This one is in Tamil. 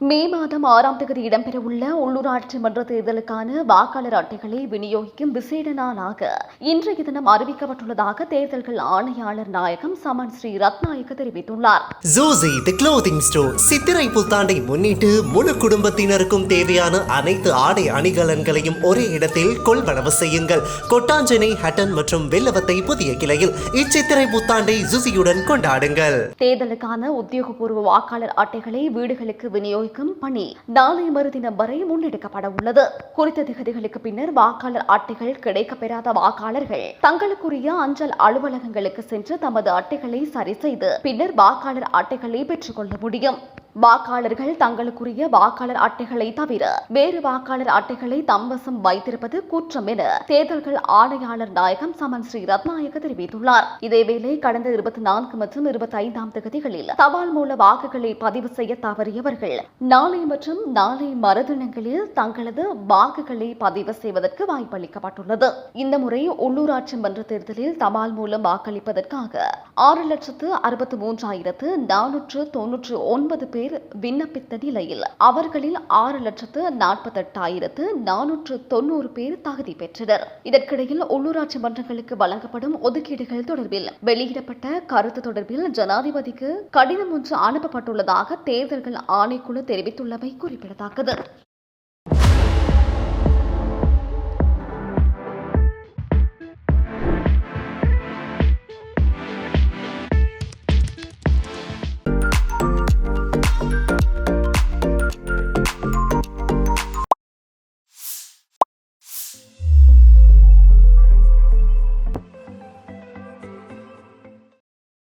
மே மாதம் ஆறாம் தேதி இடம்பெறவுள்ள உள்ளூராட்சி மன்ற தேர்தலுக்கான வாக்காளர் அட்டைகளை விநியோகிக்கும் விசேட நாளாக இன்றைய தினம் அறிவிக்கப்பட்டுள்ளதாக தேர்தல்கள் ஆணையாளர் நாயகம் சமன் ஸ்ரீ ரத்நாயக்க தெரிவித்துள்ளார். ஜூசி தி க்ளோதிங் ஸ்டோர் சித்திரை புத்தாண்டை முன்னிட்டு முழு குடும்பத்தினருக்கும் தேவையான அனைத்து ஆடை அணிகலன்களையும் ஒரே இடத்தில் கொள்வனவு செய்யுங்கள். கொட்டாஞ்சனை ஹட்டன் மற்றும் வெள்ளவத்தை புதிய கிளையில் இச்சித்திரை புத்தாண்டை ஜூசியுடன் கொண்டாடுங்கள். தேர்தலுக்கான உத்தியோகபூர்வ வாக்காளர் அட்டைகளை வீடுகளுக்கு வைக்கும் பணி. நாளை மறுதினம் வரை முன்னெடுக்கப்பட உள்ளது குறித்த திகதிகளுக்கு பின்னர் வாக்காளர் அட்டைகள் கிடைக்கப்பெறாத வாக்காளர்கள். தங்களுக்குரிய அஞ்சல் அலுவலகங்களுக்கு சென்று தமது அட்டைகளை சரி செய்து பின்னர் வாக்காளர் அட்டைகளை பெற்றுக்கொள்ள முடியும். வாக்காளர்கள் தங்களுக்குரிய வாக்காளர் அட்டைகளை தவிர வேறு வாக்காளர் அட்டைகளை தம்வசம் வைத்திருப்பது குற்றம் என தேர்தல்கள் ஆணையாளர் நாயகம் சமன் ஸ்ரீ ரத்நாயக தெரிவித்துள்ளார். இதேவேளை கடந்த இருபத்தி நான்கு மற்றும் இருபத்தி ஐந்தாம் தேதிகளில் தபால் மூல வாக்குகளை பதிவு செய்ய தவறியவர்கள் நாளை மற்றும் நாளை மறுதினங்களில் தங்களது வாக்குகளை பதிவு செய்வதற்கு வாய்ப்பளிக்கப்பட்டுள்ளது. இந்த முறை உள்ளூராட்சி மன்ற தேர்தலில் தபால் மூலம் வாக்களிப்பதற்காக ஆறு லட்சத்து அறுபத்தி மூன்றாயிரத்து நானூற்று தொன்னூற்று ஒன்பது பேர் பேர் விண்ணப்பித்த நிலையில் அவர்களில் ஆறு லட்சத்து நாற்பத்தெட்டாயிரத்து நானூற்று தொன்னூறு பேர் தகுதி பெற்றனர். இதற்கிடையில் உள்ளூராட்சி மன்றங்களுக்கு வழங்கப்படும் ஒதுக்கீடுகள் தொடர்பில் வெளியிடப்பட்ட கருத்து தொடர்பில் ஜனாதிபதிக்கு கடிதம் ஒன்று அனுப்பப்பட்டுள்ளதாக தேர்தல்கள் ஆணைக்குழு தெரிவித்துள்ளமை குறிப்பிடத்தக்கது.